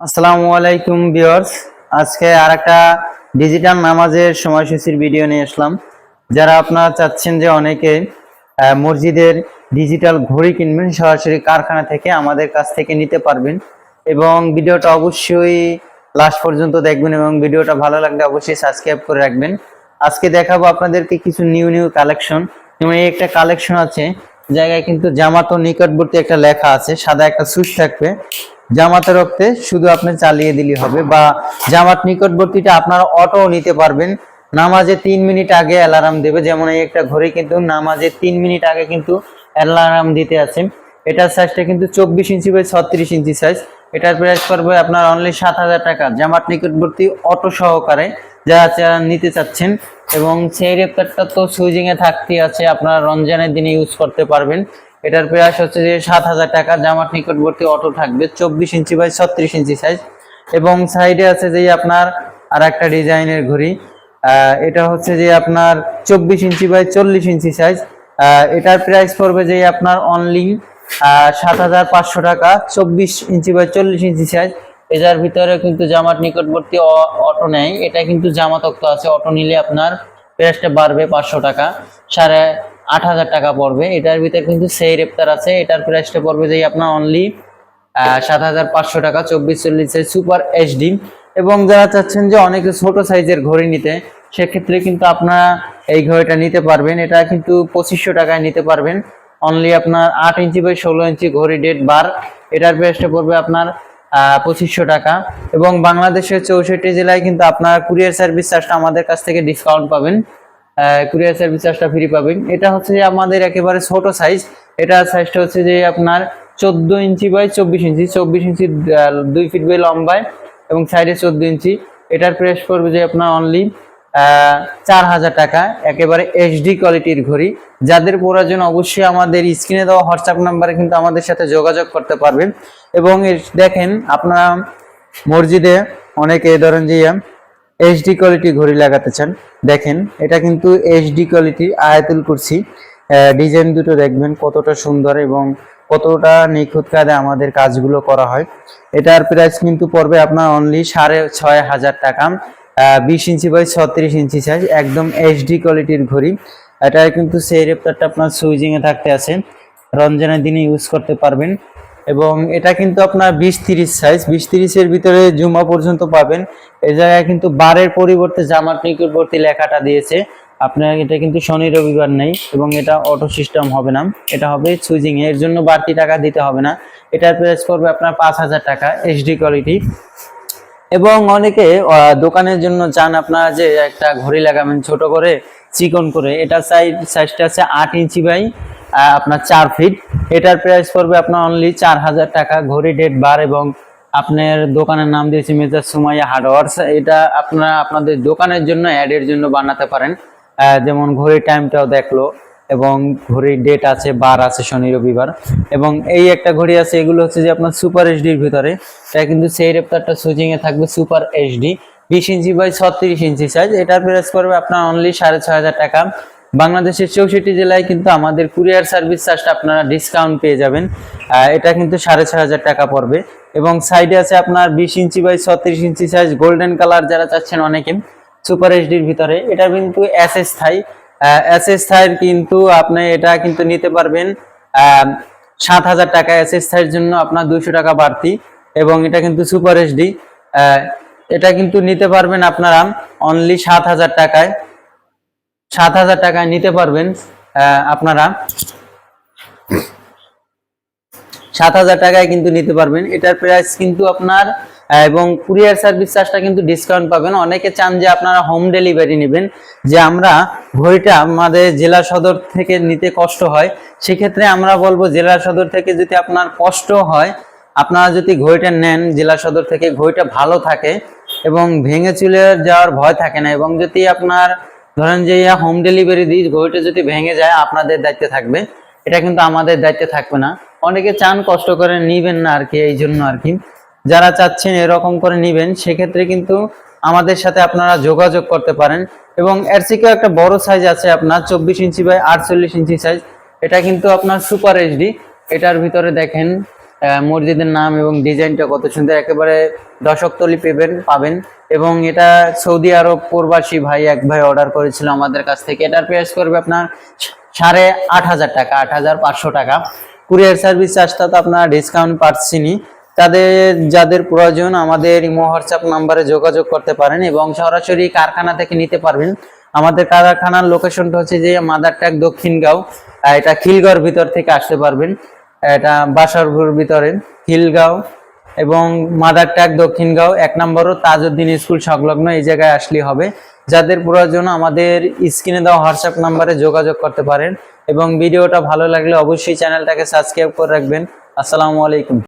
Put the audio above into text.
আসসালামু আলাইকুম ভিউয়ার্স। আজকে আর একটা ডিজিটাল নামাজের সময়সূচির ভিডিও নিয়ে আসলাম। যারা আপনারা চাচ্ছেন যে অনেকে মসজিদের ডিজিটাল ঘড়ি কিনবেন, সরাসরি কারখানা থেকে আমাদের কাছ থেকে নিতে পারবেন। এবং ভিডিওটা অবশ্যই লাস্ট পর্যন্ত দেখবেন এবং ভিডিওটা ভালো লাগলে অবশ্যই সাবস্ক্রাইব করে রাখবেন। আজকে দেখাবো আপনাদেরকে কিছু নিউ নিউ কালেকশন যেমন এই একটা কালেকশন আছে, জায়গায় কিন্তু জামাত ও নিকটবর্তী একটা লেখা আছে, সাদা একটা সুইচ থাকবে। জামাতের রক্তে শুধু আপনি চালিয়ে দিলে হবে বা জামাত নিকটবর্তীটা আপনারা অটো নিতে পারবেন। নামাজে তিন মিনিট আগে অ্যালার্ম দেবে, যেমন এই একটা ঘড়ি কিন্তু নামাজে তিন মিনিট আগে কিন্তু অ্যালার্ম দিতে আছে। এটার সাইজটা কিন্তু চব্বিশ ইঞ্চি বাই ছত্রিশ ইঞ্চি সাইজ এটার প্রাইস পড়বে আপনার অনলি সাত হাজার টাকা। জামাত নিকটবর্তী অটো সহকারে যারা যারা নিতে চাচ্ছেন এবং সেই রেপ্টারটা তো সুইজিং এ থাকতে আছে, আপনারা রমজানের দিনে ইউজ করতে পারবেন। এটার প্রাইস হচ্ছে যে সাত হাজার টাকা, জামার নিকটবর্তী অটো থাকবে, চব্বিশ ইঞ্চি বাই ছত্রিশ ইঞ্চি সাইজ এবং সাইডে আছে যে আপনার আর একটা ডিজাইনের ঘড়ি এটা হচ্ছে যে আপনার চব্বিশ ইঞ্চি বাই চল্লিশ ইঞ্চি সাইজ এটার প্রাইস পড়বে যে আপনার অনলি সাত হাজার পাঁচশো টাকা, চব্বিশ ইঞ্চি বাই চল্লিশ ইঞ্চি সাইজ এটার ভিতরে কিন্তু জামার নিকটবর্তী অটো নেয় এটা কিন্তু জামাতক্ত আছে অটো নিলে আপনার প্রাইসটা বাড়বে পাঁচশো টাকা। সাড়ে আট হাজার টাকা পড়বে। এটার ভিতরে কিন্তু সেই রেপ্তার আছে। এটার প্রাইসটা পড়বে যে আপনার অনলি সাত হাজার পাঁচশো টাকা, চব্বিশ চল্লিশ সুপার এইচডি এবং যারা চাচ্ছেন যে অনেকে ছোট সাইজের ঘড়ি নিতে, সেক্ষেত্রে কিন্তু আপনারা এই ঘড়িটা নিতে পারবেন। এটা কিন্তু পঁচিশশো টাকায় নিতে পারবেন। অনলি আপনার আট ইঞ্চি বাই ষোলো ইঞ্চি ঘড়ি ডেট বার এটার প্রাইসটা পড়বে আপনার পঁচিশশো টাকা। এবং বাংলাদেশের চৌষট্টি জেলায় কিন্তু আপনার কুরিয়ার সার্ভিস চার্জটা আমাদের কাছ থেকে ডিসকাউন্ট পাবেন। কুরিয়ার সার্ভিস চার্জটা ফ্রি পাবেন। এটা হচ্ছে যে আমাদের একেবারে ছোট সাইজ এটা সাইজটা হচ্ছে যে আপনার চোদ্দ ইঞ্চি বাই চব্বিশ ইঞ্চি। চব্বিশ ইঞ্চি দুই ফিট বাই লম্বায় এবং সাইডে চোদ্দ ইঞ্চি। এটার প্রেস পড়বে যে আপনার অনলি চার হাজার টাকা। একেবারে এইচডি কোয়ালিটির ঘড়ি। যাদের প্রয়োজন অবশ্যই আমাদের স্ক্রিনে দেওয়া হোয়াটসঅ্যাপ নাম্বারে কিন্তু আমাদের সাথে যোগাযোগ করতে পারবেন। এবং দেখেন, আপনারা মসজিদে অনেকে, ধরেন যে এইচডি কোয়ালিটি ঘড়ি লাগাতে চান, দেখেন, এটা কিন্তু এইচডি কোয়ালিটি আয়াতুল কুরসি। ডিজাইন দুটো দেখবেন, কতটা সুন্দর এবং কতটা নিখুঁত কাজে আমাদের কাজগুলো করা হয়। এটার প্রাইস কিন্তু পড়বে আপনার অনলি সাড়ে ছয় হাজার টাকা। বিশ ইঞ্চি বাই ছত্রিশ ইঞ্চি সাইজ একদম এইচডি কোয়ালিটির ঘড়ি। এটা কিন্তু সেই রেপ্টারটা আপনার সুইজিং এ থাকতে আছে। রমজানের দিনে ইউজ করতে পারবেন। এবং এটা কিন্তু আপনার বিশ তিরিশ সাইজ বিশ তিরিশের ভিতরে জুমা পর্যন্ত পাবেন। এই জায়গায় কিন্তু বারের পরিবর্তে জামার নিকটবর্তী লেখাটা দিয়েছে। আপনার এটা কিন্তু শনি রবিবার নেই এবং এটা অটো সিস্টেম হবে না। এটা হবে সুইজিং এর জন্য বাড়তি টাকা দিতে হবে না। এটার প্রাইস পড়বে আপনার পাঁচ হাজার টাকা এইচডি কোয়ালিটি এবং অনেকে দোকানের জন্য চান আপনারা যে একটা ঘড়ি লাগাবেন ছোট করে, চিকন করে। এটা সাইজ সাইজটা আছে আট ইঞ্চি বাই আপনার চার ফিট এটার প্রাইস পড়বে আপনার অনলি চার হাজার টাকা ঘড়ি ডেট বার এবং আপনার দোকানের নাম দিয়েছি মেজাজ সুমাইয়া হার্ডওয়ার্স এটা আপনারা আপনাদের দোকানের জন্য অ্যাডের জন্য বানাতে পারেন। যেমন ঘড়ির টাইমটাও দেখল এবং ঘড়ির ডেট আছে বার আছে শনি, রবিবার। এবং এই একটা ঘড়ি আছে, এগুলো হচ্ছে যে আপনার সুপার এইচডির ভিতরে। এটা কিন্তু সেই রেপ্তারটা সুইচিং এ থাকবে সুপার এইচডি বিশ ইঞ্চি বাই ছত্রিশ ইঞ্চি সাইজ এটার প্রাইস পড়বে আপনার অনলি সাড়ে ছ হাজার টাকা। বাংলাদেশের চৌষট্টি জেলায় কিন্তু আমাদের কুরিয়ার সার্ভিস চার্জটা আপনারা ডিসকাউন্ট পেয়ে যাবেন। এটা কিন্তু সাড়ে ছয় হাজার টাকা পড়বে। এবং সাইডে আছে আপনার বিশ ইঞ্চি বাই ছত্রিশ ইঞ্চি সাইজ গোল্ডেন কালার যারা চাচ্ছেন অনেকে সুপার এইচডির ভিতরে। এটা কিন্তু এস এস থাই এস এস থাইয়ের কিন্তু আপনি এটা কিন্তু নিতে পারবেন সাত হাজার টাকা এস এস থাইয়ের জন্য আপনার দুশো টাকা বাড়তি। এবং এটা কিন্তু সুপার এইচডি এটা কিন্তু নিতে পারবেন আপনারা অনলি সাত হাজার টাকায়। সাত হাজার টাকায় নিতে পারবেন আপনারা। সাত হাজার টাকায় কিন্তু নিতে পারবেন। এটার প্রাইস কিন্তু আপনার এবং কুরিয়ার সার্ভিস চার্জটা কিন্তু ডিসকাউন্ট পাবেন। অনেকে চান যে আপনারা হোম ডেলিভারি নেবেন, যে আমরা ঘড়িটা আমাদের জেলা সদর থেকে নিতে কষ্ট হয়। সেক্ষেত্রে আমরা বলব, জেলা সদর থেকে যদি আপনার কষ্ট হয়, আপনারা যদি ঘড়িটা নেন, জেলা সদর থেকে ঘড়িটা ভালো থাকে এবং ভেঙে চলে যাওয়ার ভয় থাকে না, এবং যদি আপনার ধরেন যে হোম ডেলিভারি দিই ঘড়িটা যদি ভেঙে যায়, আপনাদের দায়িত্বে থাকবে। এটা কিন্তু আমাদের দায়িত্বে থাকবে না। অনেকে চান কষ্ট করে নিবেন না আর কি এই জন্য আর কি যারা চাচ্ছেন এরকম করে নিবেন, সেক্ষেত্রে কিন্তু আমাদের সাথে আপনারা যোগাযোগ করতে পারেন। এবং এর থেকেও একটা বড় সাইজ আছে আপনার, চব্বিশ ইঞ্চি বাই আটচল্লিশ ইঞ্চি সাইজ এটা কিন্তু আপনার সুপার এইচডি এটার ভিতরে দেখেন মসজিদের নাম এবং ডিজাইনটা কত সুন্দর, একেবারে দশকতলি পেবেন, পাবেন। এবং এটা সৌদি আরব প্রবাসী ভাই, এক ভাই অর্ডার করেছিল আমাদের কাছ থেকে। এটার প্রাইস করবে আপনার সাড়ে আট হাজার টাকা, আট হাজার পাঁচশো টাকা। কুরিয়ার সার্ভিস চার্জটা তো আপনার ডিসকাউন্ট পাচ্ছিনি তাদের, যাদের প্রয়োজন, আমাদের ইমো হোয়াটসঅ্যাপ নাম্বারে যোগাযোগ করতে পারেন এবং সরাসরি কারখানা থেকে নিতে পারবেন। আমাদের কারখানার লোকেশনটা হচ্ছে যে মাদারট্যাগ দক্ষিণগাঁও এটা খিলগড় ভিতর থেকে আসতে পারবেন। এটা বাসারপুর ভিতরে, হিলগাঁও এবং মাদার ট্যাক দক্ষিণগাঁও, এক নম্বরও তাজউদ্দিন স্কুল সংলগ্ন এই জায়গায় আসলে হবে। যাদের প্রয়োজন আমাদের স্ক্রিনে দেওয়া হোয়াটসঅ্যাপ নাম্বারে যোগাযোগ করতে পারেন এবং ভিডিওটা ভালো লাগলে অবশ্যই চ্যানেলটাকে সাবস্ক্রাইব করে রাখবেন। আসসালামু আলাইকুম।